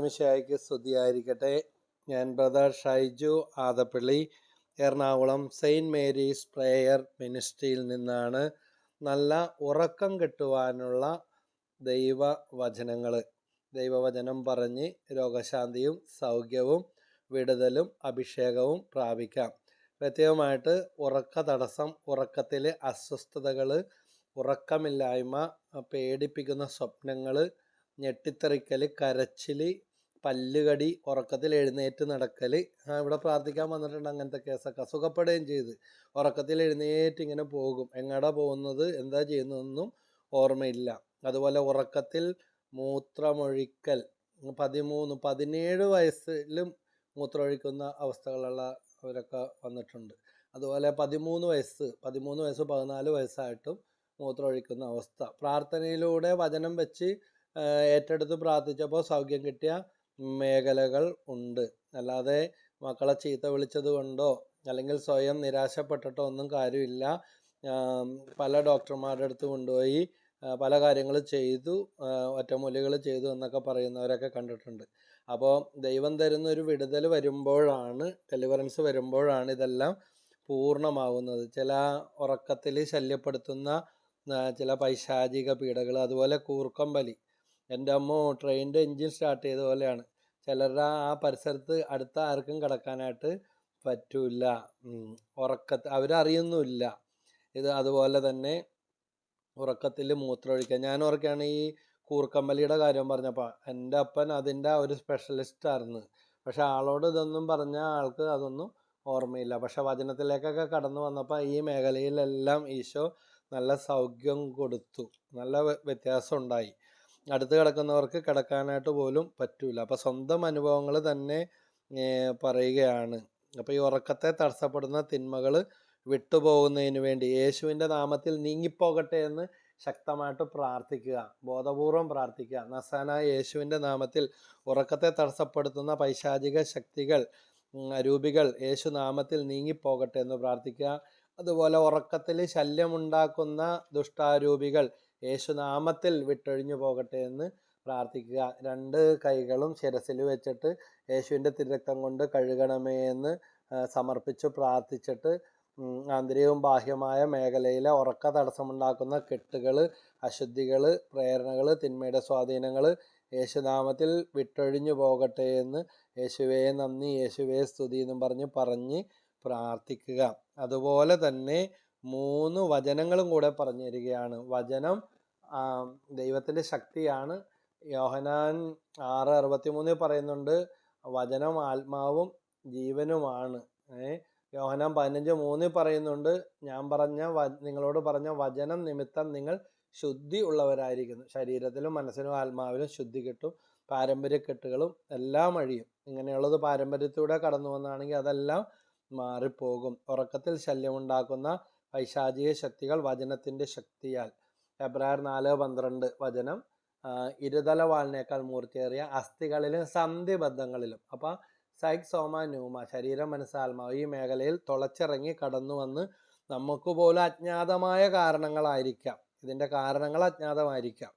മിശിഹായ്ക്ക് സ്തുതിയായിരിക്കട്ടെ. ഞാൻ brother Shaiju Adappally Ernakulam saint Mary's prayer മിനിസ്ട്രിയിൽ നിന്നാണ് നല്ല ഉറക്കം കിട്ടുവാനുള്ള ദൈവവചനങ്ങൾ ദൈവവചനം പറഞ്ഞ് രോഗശാന്തിയും സൗഖ്യവും വിടുതലും അഭിഷേകവും പ്രാപിക്കാം. പ്രത്യേകമായിട്ട് ഉറക്ക തടസ്സം ഉറക്കത്തിലെ അസ്വസ്ഥതകൾ ഉറക്കമില്ലായ്മ പേടിപ്പിക്കുന്ന സ്വപ്നങ്ങൾ ഞെട്ടിത്തെറിക്കൽ കരച്ചിൽ പല്ലുകടി ഉറക്കത്തിൽ എഴുന്നേറ്റ് നടക്കൽ ഇവിടെ പ്രാർത്ഥിക്കാൻ വന്നിട്ടുണ്ട് അങ്ങനത്തെ കേസൊക്കെ. സുഖപ്പെടുകയും ചെയ്ത്. ഉറക്കത്തിൽ എഴുന്നേറ്റ് ഇങ്ങനെ പോകും. എങ്ങടാ പോകുന്നത്? എന്താ ചെയ്യുന്നതെന്നും ഓർമ്മയില്ല. അതുപോലെ ഉറക്കത്തിൽ മൂത്രമൊഴിക്കൽ. പതിമൂന്ന് പതിനേഴ് വയസ്സിലും മൂത്രമൊഴിക്കുന്ന അവസ്ഥകളുള്ള അവരൊക്കെ വന്നിട്ടുണ്ട്. അതുപോലെ പതിമൂന്ന് വയസ്സ് പതിമൂന്ന് വയസ്സ് പതിനാല് വയസ്സായിട്ടും മൂത്രമൊഴിക്കുന്ന അവസ്ഥ. പ്രാർത്ഥനയിലൂടെ വചനം വെച്ച് ഏറ്റെടുത്ത് പ്രാർത്ഥിച്ചപ്പോൾ സൗഖ്യം കിട്ടിയ മേഖലകൾ ഉണ്ട്. അല്ലാതെ മക്കളെ ചീത്ത വിളിച്ചത് കൊണ്ടോ അല്ലെങ്കിൽ സ്വയം നിരാശപ്പെട്ടിട്ടോ ഒന്നും കാര്യമില്ല. പല ഡോക്ടർമാരുടെ അടുത്ത് കൊണ്ടുപോയി പല കാര്യങ്ങൾ ചെയ്തു ഒറ്റമൂലികൾ ചെയ്തു എന്നൊക്കെ പറയുന്നവരൊക്കെ കണ്ടിട്ടുണ്ട്. അപ്പോൾ ദൈവം തരുന്ന ഒരു വിടുതൽ വരുമ്പോഴാണ് ഡെലിവറൻസ് വരുമ്പോഴാണ് ഇതെല്ലാം പൂർണമാവുന്നത്. ചില ഉറക്കത്തിൽ ശല്യപ്പെടുത്തുന്ന ചില പൈശാചിക പീഡകൾ അതുപോലെ കൂർക്കം വലി എന്റെ അമ്മ ട്രെയിനിന്റെ എൻജിൻ സ്റ്റാർട്ട് ചെയ്ത പോലെയാണ്. ചിലരുടെ ആ പരിസരത്ത് അടുത്ത ആർക്കും കിടക്കാനായിട്ട് പറ്റൂല ഉറക്കത്ത് അവരറിയുന്നുമില്ല. ഇത് അതുപോലെ തന്നെ ഉറക്കത്തിൽ മൂത്രമൊഴിക്കുക ഞാൻ ഓർക്കുകയാണ് ഈ കൂർക്കമ്പലിയുടെ കാര്യം പറഞ്ഞപ്പോൾ എന്റെ അപ്പൻ അതിന്റെ ഒരു സ്പെഷ്യലിസ്റ്റ് ആയിരുന്നു പക്ഷെ ആളോട് ഇതൊന്നും പറഞ്ഞ ആൾക്ക് അതൊന്നും ഓർമ്മയില്ല. പക്ഷെ വചനത്തിലേക്കൊക്കെ കടന്നു വന്നപ്പോൾ ഈ മേഖലയിലെല്ലാം ഈശോ നല്ല സൗഖ്യം കൊടുത്തു. നല്ല വ്യത്യാസം ഉണ്ടായി അടുത്ത് കിടക്കുന്നവർക്ക് കിടക്കാനായിട്ട് പോലും പറ്റൂല. അപ്പോൾ സ്വന്തം അനുഭവങ്ങൾ തന്നെ പറയുകയാണ്. അപ്പോൾ ഈ ഉറക്കത്തെ തടസ്സപ്പെടുന്ന തിന്മകൾ വിട്ടുപോകുന്നതിന് വേണ്ടി യേശുവിന്റെ നാമത്തിൽ നീങ്ങിപ്പോകട്ടെ എന്ന് ശക്തമായിട്ട് പ്രാർത്ഥിക്കുക. ബോധപൂർവം പ്രാർത്ഥിക്കുക. നസാന യേശുവിന്റെ നാമത്തിൽ ഉറക്കത്തെ തടസ്സപ്പെടുത്തുന്ന പൈശാചിക ശക്തികൾ രൂപികൾ യേശു നാമത്തിൽ നീങ്ങിപ്പോകട്ടെ എന്ന് പ്രാർത്ഥിക്കുക. അതുപോലെ ഉറക്കത്തിൽ ശല്യമുണ്ടാക്കുന്ന ദുഷ്ടാരൂപികൾ യേശുനാമത്തിൽ വിട്ടൊഴിഞ്ഞു പോകട്ടെ എന്ന് പ്രാർത്ഥിക്കുക. രണ്ട് കൈകളും ശിരസിൽ വെച്ചിട്ട് യേശുവിന്റെ തിരക്തം കൊണ്ട് കഴുകണമേ എന്ന് സമർപ്പിച്ച് പ്രാർത്ഥിച്ചിട്ട് ആന്തരികവും ബാഹ്യമായ മേഖലയിലെ ഉറക്ക തടസ്സമുണ്ടാക്കുന്ന കെട്ടുകൾ അശുദ്ധികൾ പ്രേരണകൾ തിന്മയുടെ സ്വാധീനങ്ങൾ യേശുനാമത്തിൽ വിട്ടൊഴിഞ്ഞു പോകട്ടെ എന്ന് യേശുവേ നന്ദി യേശുവേ സ്തുതി എന്നും പറഞ്ഞ് പറഞ്ഞ് പ്രാർത്ഥിക്കുക. അതുപോലെ തന്നെ മൂന്ന് വചനങ്ങളും കൂടെ പറഞ്ഞു തരികയാണ് വചനം ദൈവത്തിന്റെ ശക്തിയാണ്. യോഹനാൻ ആറ് അറുപത്തി മൂന്നിൽ പറയുന്നുണ്ട് വചനം ആത്മാവും ജീവനുമാണ്. ഏ യോഹനാൻ പതിനഞ്ച് മൂന്നിൽ പറയുന്നുണ്ട് ഞാൻ പറഞ്ഞ നിങ്ങളോട് പറഞ്ഞ വചനം നിമിത്തം നിങ്ങൾ ശുദ്ധി ഉള്ളവരായിരിക്കുന്നു. ശരീരത്തിലും മനസ്സിലും ആത്മാവിലും ശുദ്ധി കിട്ടും. പാരമ്പര്യക്കെട്ടുകളും എല്ലാം അഴിയും. ഇങ്ങനെയുള്ളത് പാരമ്പര്യത്തിലൂടെ കടന്നു വന്നാണെങ്കിൽ അതെല്ലാം മാറിപ്പോകും. ഉറക്കത്തിൽ ശല്യമുണ്ടാക്കുന്ന പൈശാചിക ശക്തികൾ വചനത്തിന്റെ ശക്തിയാൽ. ഫെബ്രുവരി നാല് പന്ത്രണ്ട് വചനം. ഇരുതല വാളിനേക്കാൾ മൂർച്ചയേറിയ അസ്ഥികളിലും സന്ധിബദ്ധങ്ങളിലും. അപ്പോൾ സൈക് സോമ ന്യൂമ ശരീരം മനസ്സാത്മാവ് ഈ മേഖലയിൽ തുളച്ചിറങ്ങി കടന്നു വന്ന് നമുക്ക് പോലും അജ്ഞാതമായ കാരണങ്ങളായിരിക്കാം. ഇതിന്റെ കാരണങ്ങൾ അജ്ഞാതമായിരിക്കാം.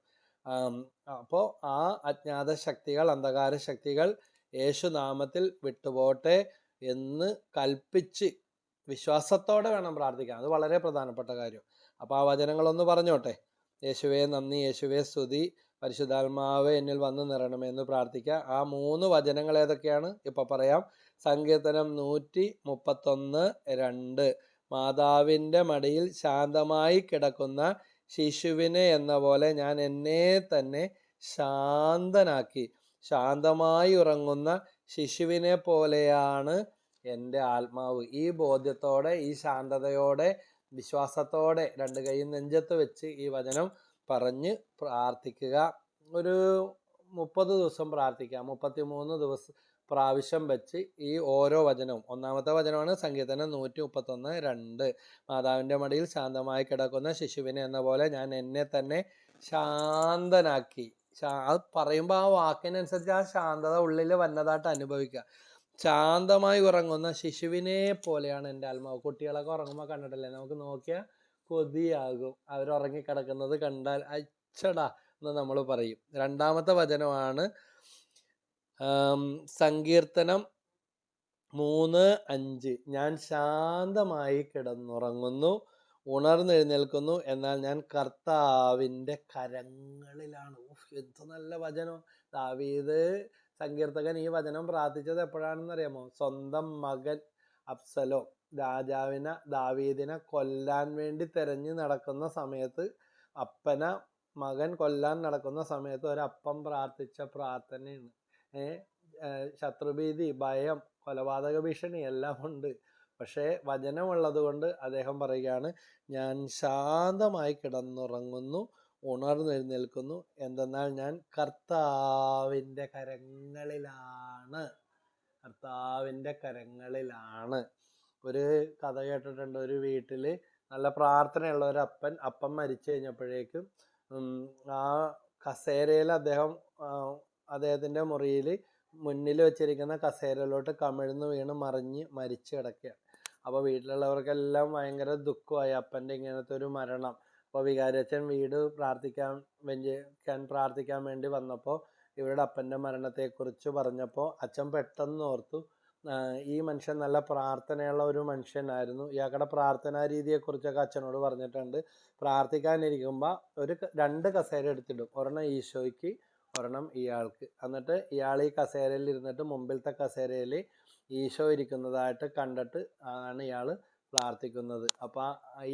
അപ്പോൾ ആ അജ്ഞാത ശക്തികൾ അന്ധകാര ശക്തികൾ യേശുനാമത്തിൽ വിട്ടുപോട്ടെ എന്ന് കൽപ്പിച്ച് വിശ്വാസത്തോടെ വേണം പ്രാർത്ഥിക്കാൻ. അത് വളരെ പ്രധാനപ്പെട്ട കാര്യം. അപ്പോൾ ആ വചനങ്ങളൊന്ന് പറഞ്ഞോട്ടെ? യേശുവേ നന്ദി. യേശുവേ സ്തുതി. പരിശുദ്ധാത്മാവ് എന്നിൽ വന്ന് നിറയണമെന്ന് പ്രാർത്ഥിക്കുക. ആ മൂന്ന് വചനങ്ങൾ ഏതൊക്കെയാണ്? ഇപ്പം പറയാം. സങ്കീർത്തനം നൂറ്റി മുപ്പത്തൊന്ന് രണ്ട്. മാതാവിന്റെ മടിയിൽ ശാന്തമായി കിടക്കുന്ന ശിശുവിനെ എന്ന പോലെ ഞാൻ എന്നെ തന്നെ ശാന്തനാക്കി. ശാന്തമായി ഉറങ്ങുന്ന ശിശുവിനെ പോലെയാണ് എന്റെ ആത്മാവ് ഈ ബോധ്യത്തോടെ ഈ ശാന്തതയോടെ വിശ്വാസത്തോടെ രണ്ട് കൈയും നെഞ്ചത്ത് വെച്ച് ഈ വചനം പറഞ്ഞ് പ്രാർത്ഥിക്കുക. ഒരു മുപ്പത് ദിവസം പ്രാർത്ഥിക്കുക മുപ്പത്തി മൂന്ന് ദിവസം പ്രാവശ്യം വെച്ച് ഈ ഓരോ വചനവും. ഒന്നാമത്തെ വചനമാണ് സംഗീതനം നൂറ്റി മുപ്പത്തൊന്ന് രണ്ട്. മാതാവിന്റെ മടിയിൽ ശാന്തമായി കിടക്കുന്ന ശിശുവിനെ എന്ന പോലെ ഞാൻ എന്നെ തന്നെ ശാന്തനാക്കി. അത് പറയുമ്പോൾ ആ വാക്കിനനുസരിച്ച് ആ ശാന്തത ഉള്ളിൽ വന്നതായിട്ട് അനുഭവിക്കുക. ശാന്തമായി ഉറങ്ങുന്ന ശിശുവിനെ പോലെയാണ് എന്റെ ആത്മാവ്. കുട്ടികളൊക്കെ ഉറങ്ങുമ്പോൾ കണ്ടിട്ടില്ലേ? നമുക്ക് നോക്കിയാൽ കൊതിയാകും. അവർ ഉറങ്ങിക്കിടക്കുന്നത് കണ്ടാൽ അച്ചടാ എന്ന് നമ്മൾ പറയും. രണ്ടാമത്തെ വചനമാണ് സങ്കീർത്തനം മൂന്ന് അഞ്ച്. ഞാൻ ശാന്തമായി കിടന്നുറങ്ങുന്നു ഉണർന്നെഴുന്നേൽക്കുന്നു എന്നാൽ ഞാൻ കർത്താവിന്റെ കരങ്ങളിലാണ്. എന്ത് നല്ല വചനം. ദാവീദ് സങ്കീർത്തകൻ ഈ വചനം പ്രാർത്ഥിച്ചത് എപ്പോഴാണെന്ന് അറിയാമോ സ്വന്തം മകൻ അഫ്സലോ രാജാവിനെ ദാവീദിനെ കൊല്ലാൻ വേണ്ടി തെരഞ്ഞു നടക്കുന്ന സമയത്ത് അപ്പന മകൻ കൊല്ലാൻ നടക്കുന്ന സമയത്ത് ഒരപ്പം പ്രാർത്ഥിച്ച പ്രാർത്ഥനയാണ്. ഏ ശത്രുഭീതി ഭയം കൊലപാതക ഭീഷണി എല്ലാം ഉണ്ട്. പക്ഷേ വചനമുള്ളത് കൊണ്ട് അദ്ദേഹം പറയുകയാണ് ഞാൻ ശാന്തമായി കിടന്നുറങ്ങുന്നു. ഉണർന്നെഴുന്നേൽക്കുന്നു എന്തെന്നാൽ ഞാൻ കർത്താവിന്റെ കരങ്ങളിലാണ്. കർത്താവിന്റെ കരങ്ങളിലാണ്. ഒരു കഥ കേട്ടിട്ടുണ്ട്. ഒരു വീട്ടിൽ നല്ല പ്രാർത്ഥനയുള്ള ഒരു അപ്പൻ അപ്പൻ മരിച്ചു കഴിഞ്ഞപ്പോഴേക്കും ആ കസേരയിൽ അദ്ദേഹം അദ്ദേഹത്തിന്റെ മുറിയിൽ മുന്നിൽ വെച്ചിരിക്കുന്ന കസേരയിലോട്ട് കമിഴ്ന്ന് വീണ് മറിഞ്ഞ് മരിച്ചു കിടക്കുകയാണ്. അപ്പോൾ വീട്ടിലുള്ളവർക്കെല്ലാം ഭയങ്കര ദുഃഖമായി അപ്പന്റെ ഇങ്ങനത്തെ ഒരു മരണം. അപ്പോൾ വികാരിയച്ഛൻ വീട് പ്രാർത്ഥിക്കാൻ വെഞ്ചിക്കാൻ പ്രാർത്ഥിക്കാൻ വേണ്ടി വന്നപ്പോൾ ഇവരുടെ അപ്പന്റെ മരണത്തെക്കുറിച്ച് പറഞ്ഞപ്പോൾ അച്ഛൻ പെട്ടെന്ന് ഓർത്തു ഈ മനുഷ്യൻ നല്ല പ്രാർത്ഥനയുള്ള ഒരു മനുഷ്യനായിരുന്നു. ഇയാളുടെ പ്രാർത്ഥനാ രീതിയെക്കുറിച്ചൊക്കെ അച്ഛനോട് പറഞ്ഞിട്ടുണ്ട്. പ്രാർത്ഥിക്കാനിരിക്കുമ്പോൾ ഒരു രണ്ട് കസേര എടുത്തിടും. ഒരെണ്ണം ഈശോയ്ക്ക് ഒരെണ്ണം ഇയാൾക്ക്. എന്നിട്ട് ഇയാൾ ഈ കസേരയിൽ ഇരുന്നിട്ട് മുമ്പിലത്തെ കസേരയിൽ ഈശോ ഇരിക്കുന്നതായിട്ട് കണ്ടിട്ട് ആണ് ഇയാൾ പ്രാർത്ഥിക്കുന്നത്. അപ്പോൾ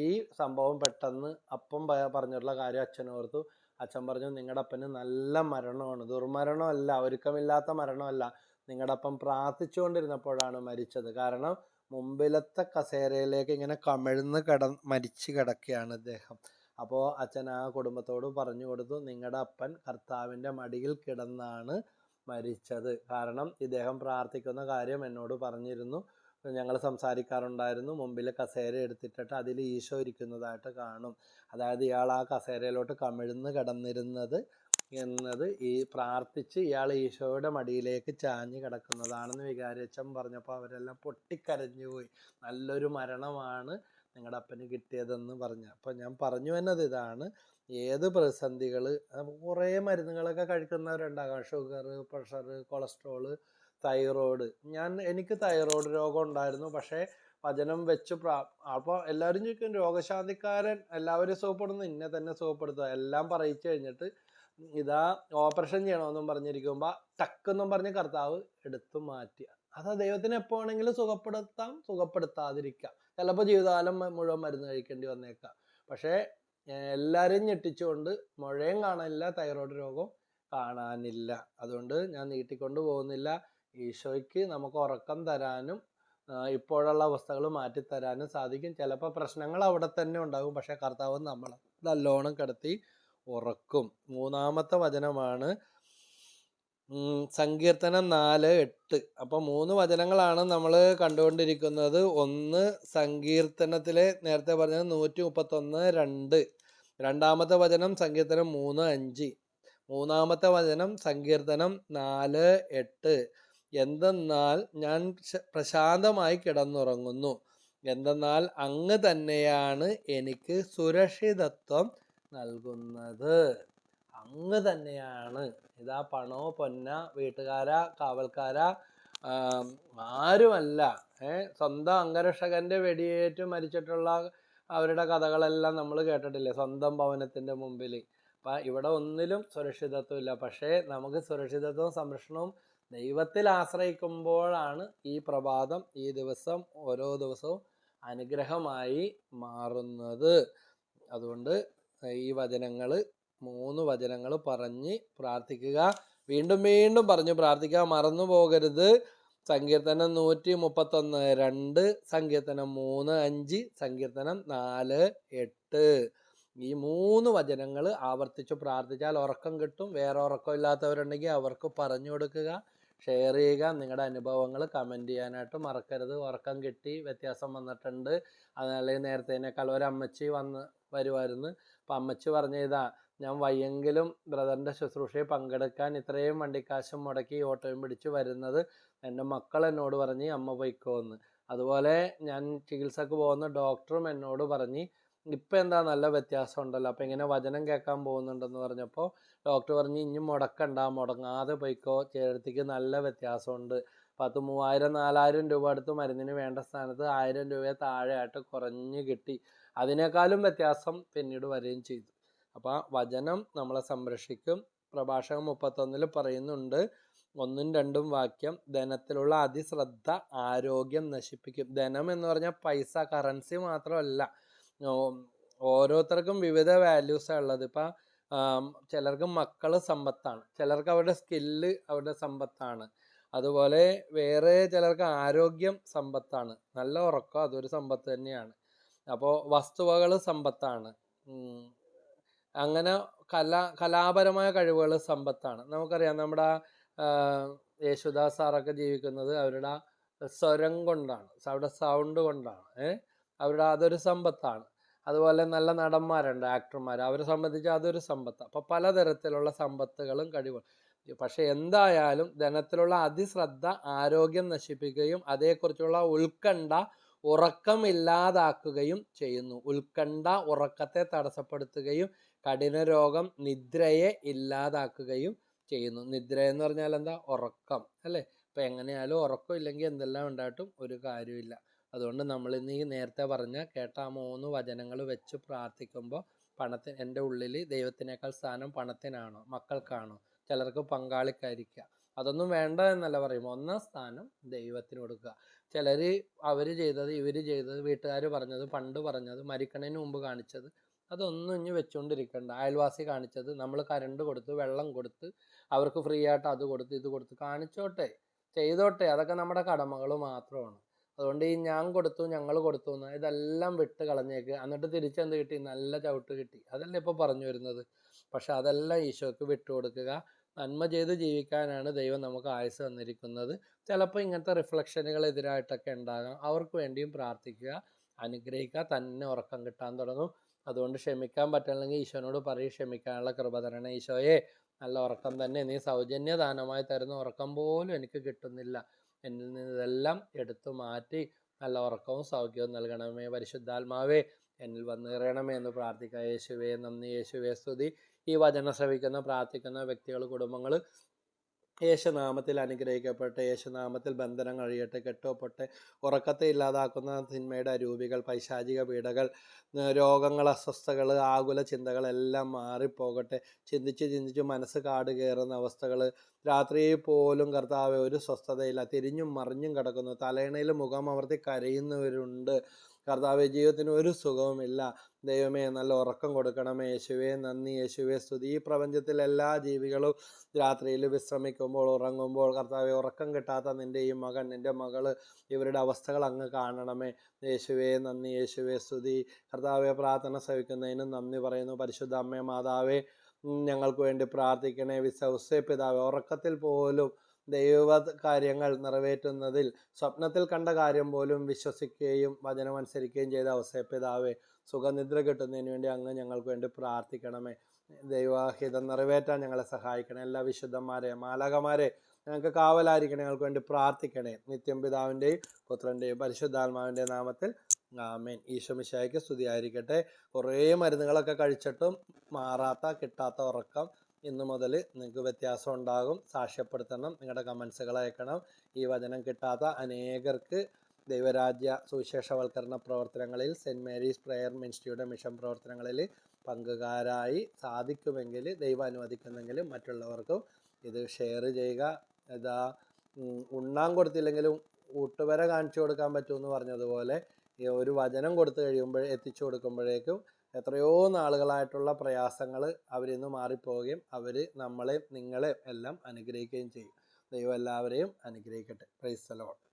ഈ സംഭവം പെട്ടെന്ന് അപ്പം പറഞ്ഞിട്ടുള്ള കാര്യം അച്ഛൻ ഓർത്തു. അച്ഛൻ പറഞ്ഞു നിങ്ങളുടെ അപ്പന് നല്ല മരണമാണ്. ദുർമരണമല്ല ഒരുക്കമില്ലാത്ത മരണമല്ല. നിങ്ങളുടെ അപ്പം പ്രാർത്ഥിച്ചുകൊണ്ടിരുന്നപ്പോഴാണ് മരിച്ചത്. കാരണം മുമ്പിലത്തെ കസേരയിലേക്ക് ഇങ്ങനെ കമിഴ്ന്ന് കിട മരിച്ചു കിടക്കുകയാണ് അദ്ദേഹം അപ്പോൾ അച്ഛൻ ആ കുടുംബത്തോട് പറഞ്ഞു കൊടുത്തു നിങ്ങളുടെ അപ്പൻ കർത്താവിന്റെ മടിയിൽ കിടന്നാണ് മരിച്ചത്. കാരണം ഇദ്ദേഹം പ്രാർത്ഥിക്കുന്ന കാര്യം എന്നോട് പറഞ്ഞിരുന്നു. ഞങ്ങൾ സംസാരിക്കാറുണ്ടായിരുന്നു. മുമ്പിൽ കസേര എടുത്തിട്ടിട്ട് അതിൽ ഈശോ ഇരിക്കുന്നതായിട്ട് കാണും. അതായത് ഇയാൾ ആ കസേരയിലോട്ട് കമിഴ്ന്ന് കിടന്നിരുന്നത് എന്നത് ഈ പ്രാർത്ഥിച്ച് ഇയാൾ ഈശോയുടെ മടിയിലേക്ക് ചാഞ്ഞ് കിടക്കുന്നതാണെന്ന് വികാരിയച്ഛൻ പറഞ്ഞപ്പോൾ അവരെല്ലാം പൊട്ടിക്കരഞ്ഞു പോയി. നല്ലൊരു മരണമാണ് നിങ്ങളുടെ അപ്പന് കിട്ടിയതെന്ന് പറഞ്ഞു. അപ്പോൾ ഞാൻ പറഞ്ഞു വന്നത് ഇതാണ്. ഏത് പ്രതിസന്ധികൾ കുറേ മരുന്നുകളൊക്കെ കഴിക്കുന്നവരുണ്ടാകാം ഷുഗർ പ്രഷർ കൊളസ്ട്രോൾ തൈറോയ്ഡ്. ഞാൻ എനിക്ക് തൈറോയ്ഡ് രോഗം ഉണ്ടായിരുന്നു. പക്ഷേ വചനം വെച്ച് പ്രാ അപ്പോൾ എല്ലാവരും ചോദിക്കും രോഗശാന്തിക്കാരൻ എല്ലാവരും സുഖപ്പെടുന്നു ഇന്നെ തന്നെ സുഖപ്പെടുത്തുക എല്ലാം പറയിച്ചു കഴിഞ്ഞിട്ട് ഇതാ ഓപ്പറേഷൻ ചെയ്യണമെന്നും പറഞ്ഞിരിക്കുമ്പോൾ ടക്കെന്നും പറഞ്ഞ് കർത്താവ് എടുത്തു മാറ്റി. അത് ദൈവത്തിന് എപ്പോൾ വേണമെങ്കിലും സുഖപ്പെടുത്താം സുഖപ്പെടുത്താതിരിക്കാം. ചിലപ്പോൾ ജീവിതകാലം മുഴുവൻ മരുന്ന് കഴിക്കേണ്ടി വന്നേക്കാം. പക്ഷേ ഏഹ് എല്ലാവരെയും ഞെട്ടിച്ചുകൊണ്ട് മുഴയും കാണാനില്ല തൈറോയ്ഡ് രോഗം കാണാനില്ല. അതുകൊണ്ട് ഞാൻ നീട്ടിക്കൊണ്ട് പോകുന്നില്ല. ഈശോയ്ക്ക് നമുക്ക് ഉറക്കം തരാനും ഇപ്പോഴുള്ള അവസ്ഥകൾ മാറ്റിത്തരാനും സാധിക്കും. ചിലപ്പോൾ പ്രശ്നങ്ങൾ അവിടെ തന്നെ ഉണ്ടാകും. പക്ഷേ കർത്താവ് നമ്മൾ നല്ലോണം കിടത്തി ഉറക്കും. മൂന്നാമത്തെ വചനമാണ് സങ്കീർത്തനം നാല് എട്ട്. അപ്പം മൂന്ന് വചനങ്ങളാണ് നമ്മൾ കണ്ടുകൊണ്ടിരിക്കുന്നത്. ഒന്ന് സങ്കീർത്തനത്തിലെ നേരത്തെ പറഞ്ഞത് നൂറ്റി മുപ്പത്തൊന്ന് രണ്ട്. രണ്ടാമത്തെ വചനം സങ്കീർത്തനം മൂന്ന് അഞ്ച്. മൂന്നാമത്തെ വചനം സങ്കീർത്തനം നാല് എട്ട്. എന്തെന്നാൽ ഞാൻ പ്രശാന്തമായി കിടന്നുറങ്ങുന്നു. എന്തെന്നാൽ അങ്ങ് തന്നെയാണ് എനിക്ക് സുരക്ഷിതത്വം നൽകുന്നത്. അങ്ങ് തന്നെയാണ്. ഇതാ പണോ പൊന്ന വീട്ടുകാരാ കാവൽക്കാര ആരുമല്ല. സ്വന്തം അംഗരക്ഷകന്റെ വെടിയേറ്റ് മരിച്ചിട്ടുള്ള അവരുടെ കഥകളെല്ലാം നമ്മൾ കേട്ടിട്ടില്ലേ? സ്വന്തം ഭവനത്തിന്റെ മുമ്പിൽ അപ്പം ഇവിടെ ഒന്നിലും സുരക്ഷിതത്വം ഇല്ല. പക്ഷേ നമുക്ക് സുരക്ഷിതത്വവും സംരക്ഷണവും ദൈവത്തിൽ ആശ്രയിക്കുമ്പോഴാണ് ഈ പ്രഭാതം ഈ ദിവസം ഓരോ ദിവസവും അനുഗ്രഹമായി മാറുന്നത്. അതുകൊണ്ട് ഈ വചനങ്ങൾ മൂന്ന് വചനങ്ങൾ പറഞ്ഞ് പ്രാർത്ഥിക്കുക. വീണ്ടും വീണ്ടും പറഞ്ഞു പ്രാർത്ഥിക്കുക. മറന്നു പോകരുത്. സങ്കീർത്തനം നൂറ്റി മുപ്പത്തൊന്ന് രണ്ട് സങ്കീർത്തനം മൂന്ന് അഞ്ച് സങ്കീർത്തനം നാല് എട്ട്. ഈ മൂന്ന് വചനങ്ങൾ ആവർത്തിച്ച് പ്രാർത്ഥിച്ചാൽ ഉറക്കം കിട്ടും. വേറെ ഉറക്കം ഇല്ലാത്തവരുണ്ടെങ്കിൽ അവർക്ക് പറഞ്ഞു കൊടുക്കുക ഷെയർ ചെയ്യുക. നിങ്ങളുടെ അനുഭവങ്ങൾ കമന്റ് ചെയ്യാനായിട്ട് മറക്കരുത്. ഉറക്കം കിട്ടി വ്യത്യാസം വന്നിട്ടുണ്ട്. അതല്ലെങ്കിൽ നേരത്തേനേക്കാൾ ഒരു അമ്മച്ചി വന്ന് വരുമായിരുന്നു. അപ്പം അമ്മച്ചി പറഞ്ഞ ഇതാ ഞാൻ വയ്യെങ്കിലും ബ്രദറിന്റെ ശുശ്രൂഷയിൽ പങ്കെടുക്കാൻ ഇത്രയും വണ്ടിക്കാശും മുടക്കി ഓട്ടോയും പിടിച്ച് വരുന്നത് എന്റെ മക്കൾ എന്നോട് പറഞ്ഞ് അമ്മ പൊയ്ക്കോന്ന്. അതുപോലെ ഞാൻ ചികിത്സക്ക് പോകുന്ന ഡോക്ടറും എന്നോട് പറഞ്ഞ് ഇപ്പം എന്താ നല്ല വ്യത്യാസം ഉണ്ടല്ലോ അപ്പം ഇങ്ങനെ വചനം കേൾക്കാൻ പോകുന്നുണ്ടെന്ന് പറഞ്ഞപ്പോൾ ഡോക്ടർ പറഞ്ഞു ഇനി മുടക്കണ്ട മുടങ്ങാതെ പോയിക്കോ. ചേർത്തിക്ക് നല്ല വ്യത്യാസമുണ്ട്. പത്ത് മൂവായിരം നാലായിരം രൂപ അടുത്ത് മരുന്നിന് വേണ്ട സ്ഥാനത്ത് ആയിരം രൂപയെ താഴെയായിട്ട് കുറഞ്ഞ് കിട്ടി. അതിനേക്കാളും വ്യത്യാസം പിന്നീട് വരികയും ചെയ്തു. അപ്പോൾ വചനം നമ്മളെ സംരക്ഷിക്കും. പ്രഭാഷകം മുപ്പത്തൊന്നിൽ പറയുന്നുണ്ട് ഒന്നും രണ്ടും വാക്യം ധനത്തിലുള്ള അതിശ്രദ്ധ ആരോഗ്യം നശിപ്പിക്കും. ധനം എന്ന് പറഞ്ഞാൽ പൈസ കറൻസി മാത്രമല്ല. ഓരോരുത്തർക്കും വിവിധ വാല്യൂസാണ് ഉള്ളത്. ഇപ്പം ചിലർക്ക് മക്കൾ സമ്പത്താണ്. ചിലർക്ക് അവരുടെ സ്കില്ല് അവരുടെ സമ്പത്താണ്. അതുപോലെ വേറെ ചിലർക്ക് ആരോഗ്യം സമ്പത്താണ്. നല്ല ഉറക്കം അതൊരു സമ്പത്ത് തന്നെയാണ്. അപ്പോൾ വസ്തുവകൾ സമ്പത്താണ്. അങ്ങനെ കലാ കലാപരമായ കഴിവുകൾ സമ്പത്താണ്. നമുക്കറിയാം നമ്മുടെ യേശുദാസ് സാറൊക്കെ ജീവിക്കുന്നത് അവരുടെ സ്വരം കൊണ്ടാണ്. അവരുടെ സൗണ്ട് കൊണ്ടാണ്. ഏഹ് അവരുടെ അതൊരു സമ്പത്താണ്. അതുപോലെ നല്ല നടന്മാരുണ്ട് ആക്ടർമാർ അവരെ സംബന്ധിച്ച് അതൊരു സമ്പത്ത്. അപ്പോൾ പലതരത്തിലുള്ള സമ്പത്തുകളും കഴിവുകളും പക്ഷെ എന്തായാലും ധനത്തിലുള്ള അതിശ്രദ്ധ ആരോഗ്യം നശിപ്പിക്കുകയും അതേക്കുറിച്ചുള്ള ഉത്കണ്ഠ ഉറക്കമില്ലാതാക്കുകയും ചെയ്യുന്നു. ഉത്കണ്ഠ ഉറക്കത്തെ തടസ്സപ്പെടുത്തുകയും കഠിന രോഗം നിദ്രയെ ഇല്ലാതാക്കുകയും ചെയ്യുന്നു. നിദ്ര എന്ന് പറഞ്ഞാൽ എന്താ? ഉറക്കം അല്ലേ? ഇപ്പം എങ്ങനെയാലും ഉറക്കം ഇല്ലെങ്കിൽ എന്തെല്ലാം ഉണ്ടായിട്ടും ഒരു കാര്യമില്ല. അതുകൊണ്ട് നമ്മൾ ഇന്ന് ഈ നേരത്തെ പറഞ്ഞ കേട്ട ആ മൂന്ന് വചനങ്ങൾ വെച്ച് പ്രാർത്ഥിക്കുമ്പോൾ പണത്തിന് എന്റെ ഉള്ളിൽ ദൈവത്തിനേക്കാൾ സ്ഥാനം പണത്തിനാണോ മക്കൾക്കാണോ ചിലർക്ക് പങ്കാളിക്കായിരിക്കുക അതൊന്നും വേണ്ട എന്നല്ല പറയും ഒന്നാം സ്ഥാനം ദൈവത്തിന് കൊടുക്കുക. ചിലർ അവർ ചെയ്തത് ഇവർ ചെയ്തത് വീട്ടുകാർ പറഞ്ഞത് പണ്ട് പറഞ്ഞത് മരിക്കണതിന് മുമ്പ് കാണിച്ചത് അതൊന്നും ഇനി വെച്ചുകൊണ്ടിരിക്കണ്ട അയൽവാസി കാണിച്ചത് നമ്മൾ കരണ്ട് കൊടുത്ത് വെള്ളം കൊടുത്ത് അവർക്ക് ഫ്രീ ആയിട്ട് അത് കൊടുത്ത് ഇത് കൊടുത്ത് കാണിച്ചോട്ടെ ചെയ്തോട്ടെ. അതൊക്കെ നമ്മുടെ കടമകൾ മാത്രമാണ്. അതുകൊണ്ട് ഈ ഞാൻ കൊടുത്തു ഞങ്ങൾ കൊടുത്തു എന്ന് ഇതെല്ലാം വിട്ട് കളഞ്ഞേക്ക്. എന്നിട്ട് തിരിച്ചെന്ത് കിട്ടി? നല്ല ചവിട്ട് കിട്ടി. അതല്ലേ ഇപ്പോൾ പറഞ്ഞു വരുന്നത്. പക്ഷെ അതെല്ലാം ഈശോയ്ക്ക് വിട്ടുകൊടുക്കുക നന്മ ചെയ്ത് ജീവിക്കാനാണ് ദൈവം നമുക്ക് ആയുസ് തന്നിരിക്കുന്നത്. ചിലപ്പോൾ ഇങ്ങനത്തെ റിഫ്ലക്ഷനുകൾ എതിരായിട്ടൊക്കെ ഉണ്ടാകാം. അവർക്ക് വേണ്ടിയും പ്രാർത്ഥിക്കുക. അനുഗ്രഹിക്കുക. തന്നെ ഉറക്കം കിട്ടാൻ തുടങ്ങും. അതുകൊണ്ട് ക്ഷമിക്കാൻ പറ്റില്ലെങ്കിൽ ഈശോനോട് പറയും ക്ഷമിക്കാനുള്ള കൃപ തരണേ ഈശോയെ. നല്ല ഉറക്കം തന്നെ. നീ സൗജന്യ ദാനമായി തരുന്ന ഉറക്കം പോലും എനിക്ക് കിട്ടുന്നില്ല. എന്നിൽ നിന്നെല്ലാം എടുത്തു മാറ്റി നല്ല ഉറക്കവും സൗഖ്യവും നൽകണമേ. പരിശുദ്ധാത്മാവേ എന്നിൽ വന്നു എന്ന് പ്രാർത്ഥിക്കുക യേശുവേ നന്ദി. യേശുവേ സ്തുതി. ഈ വചനം ശ്രവിക്കുന്ന പ്രാർത്ഥിക്കുന്ന വ്യക്തികൾ കുടുംബങ്ങൾ യേശുനാമത്തിൽ അനുഗ്രഹിക്കപ്പെട്ട് യേശുനാമത്തിൽ ബന്ധനം കഴിയട്ടെ കെട്ടോപ്പെട്ട് ഉറക്കത്തെ ഇല്ലാതാക്കുന്ന സിനിമയുടെ അരൂപികൾ പൈശാചിക പീഡകൾ രോഗങ്ങൾ അസ്വസ്ഥകൾ ആകുല ചിന്തകളെല്ലാം മാറിപ്പോകട്ടെ. ചിന്തിച്ച് ചിന്തിച്ച് മനസ്സ് കാട് കയറുന്ന അവസ്ഥകൾ രാത്രി പോലും കർത്താവ് ഒരു സ്വസ്ഥതയില്ല. തിരിഞ്ഞും മറിഞ്ഞും കിടക്കുന്നു. തലേണയിൽ മുഖം അമർത്തി കരയുന്നവരുണ്ട്. കർത്താവ് ജീവിതത്തിന് ഒരു സുഖവുമില്ല ദൈവമേ നല്ല ഉറക്കം കൊടുക്കണമേ. യേശുവേ നന്ദി. യേശുവേ സ്തുതി. ഈ പ്രപഞ്ചത്തിൽ എല്ലാ ജീവികളും രാത്രിയിൽ വിശ്രമിക്കുമ്പോൾ ഉറങ്ങുമ്പോൾ കർത്താവെ ഉറക്കം കിട്ടാത്ത നിന്റെ ഈ മകൻ നിന്റെ മകൾ ഇവരുടെ അവസ്ഥകൾ അങ്ങ് കാണണമേ. യേശുവേ നന്ദി. യേശുവേ സ്തുതി. കർത്താവെ പ്രാർത്ഥന സഹിക്കുന്നതിനും നന്ദി പറയുന്നു. പരിശുദ്ധ അമ്മേ മാതാവേ ഞങ്ങൾക്ക് വേണ്ടി പ്രാർത്ഥിക്കണേ. വിശ്വസേ പിതാവേ ഉറക്കത്തിൽ പോലും ദൈവ കാര്യങ്ങൾ നിറവേറ്റുന്നതിൽ സ്വപ്നത്തിൽ കണ്ട കാര്യം പോലും വിശ്വസിക്കുകയും വചനമനുസരിക്കുകയും ചെയ്ത അവസരപ്പിതാവേ സുഖനിദ്ര കിട്ടുന്നതിന് വേണ്ടി അങ്ങ് ഞങ്ങൾക്ക് വേണ്ടി പ്രാർത്ഥിക്കണമേ. ദൈവഹിതം നിറവേറ്റാൻ ഞങ്ങളെ സഹായിക്കണേ. എല്ലാ വിശുദ്ധന്മാരെ മാലകമാരെ ഞങ്ങൾക്ക് കാവലായിരിക്കണേ. ഞങ്ങൾക്ക് വേണ്ടി പ്രാർത്ഥിക്കണേ. നിത്യം പിതാവിന്റെയും പുത്രന്റെയും പരിശുദ്ധാത്മാവിന്റെ നാമത്തിൽ ആമേൻ. ഈശോമിശായിക്ക് സ്തുതിയായിരിക്കട്ടെ. കുറേ മരുന്നുകളൊക്കെ കഴിച്ചിട്ടും മാറാത്ത കിട്ടാത്ത ഉറക്കം ഇന്ന് മുതൽ നിങ്ങൾക്ക് വ്യത്യാസം ഉണ്ടാകും. സാക്ഷ്യപ്പെടുത്തണം. നിങ്ങളുടെ കമൻസുകൾ അയക്കണം. ഈ വചനം കിട്ടാത്ത അനേകർക്ക് ദൈവരാജ്യ സുവിശേഷവൽക്കരണ പ്രവർത്തനങ്ങളിൽ സെന്റ് മേരീസ് പ്രെയർ മിനിസ്ട്രിയുടെ മിഷൻ പ്രവർത്തനങ്ങളിൽ പങ്കുകാരായി സാധിക്കുമെങ്കിൽ ദൈവം അനുവദിക്കുന്നെങ്കിൽ മറ്റുള്ളവർക്കും ഇത് ഷെയർ ചെയ്യുക. ഇതാ ഉണ്ണാൻ കൊടുത്തില്ലെങ്കിലും ഊട്ടുവരെ കാണിച്ചു കൊടുക്കാൻ പറ്റുമെന്ന് പറഞ്ഞതുപോലെ ഒരു വചനം കൊടുത്തു കഴിയുമ്പോൾ എത്തിച്ചു കൊടുക്കുമ്പോഴേക്കും എത്രയോ നാളുകളായിട്ടുള്ള പ്രയാസങ്ങൾ അവരിൽ നിന്ന് മാറിപ്പോവുകയും അവർ നമ്മളെ നിങ്ങളെ എല്ലാം അനുഗ്രഹിക്കുകയും ചെയ്യും. ദൈവം എല്ലാവരെയും അനുഗ്രഹിക്കട്ടെ. പ്രൈസ് ലോട്ട്